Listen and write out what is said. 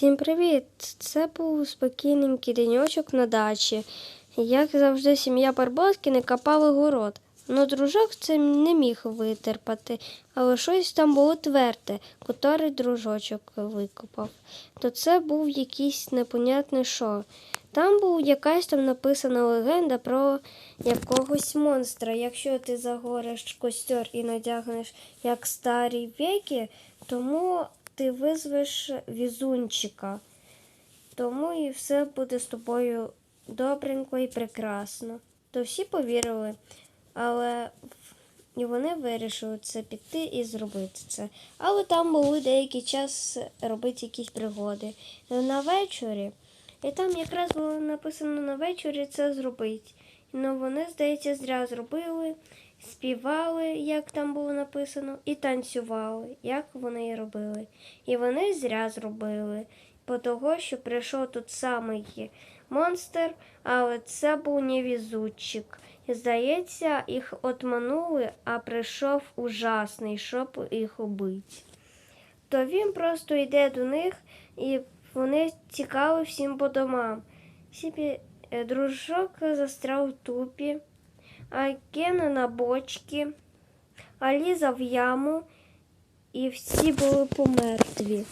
Всім привіт! Це був спокійненький денечок на дачі. Як завжди, сім'я Барбоскіни копали город. Ну, дружок це не міг витерпати, але щось там було тверде, котрий дружочок викопав. То це був якийсь непонятний що. Там був якась там написана легенда про якогось монстра. Якщо ти загориш костер і надягнеш як старі віки, тому ти визвеш візунчика. Тому і все буде з тобою добренько і прекрасно. То всі повірили, але і вони вирішили це піти і зробити це. Але там були деякий час робити якісь пригоди. На вечорі, і там якраз було написано на вечорі це зробити. Ну вони, здається, зря зробили, співали, як там було написано, і танцювали, як вони і робили. І вони зря зробили, бо того, що прийшов тут самий монстр, але це був невізучик. І, здається, їх отманули, а прийшов ужасний, щоб їх убити. То він просто йде до них, і вони тікали всім по домам. Сіпі е, дружок застряв в тупі, Кена на бочці, Аліза в яму, і всі були помертві.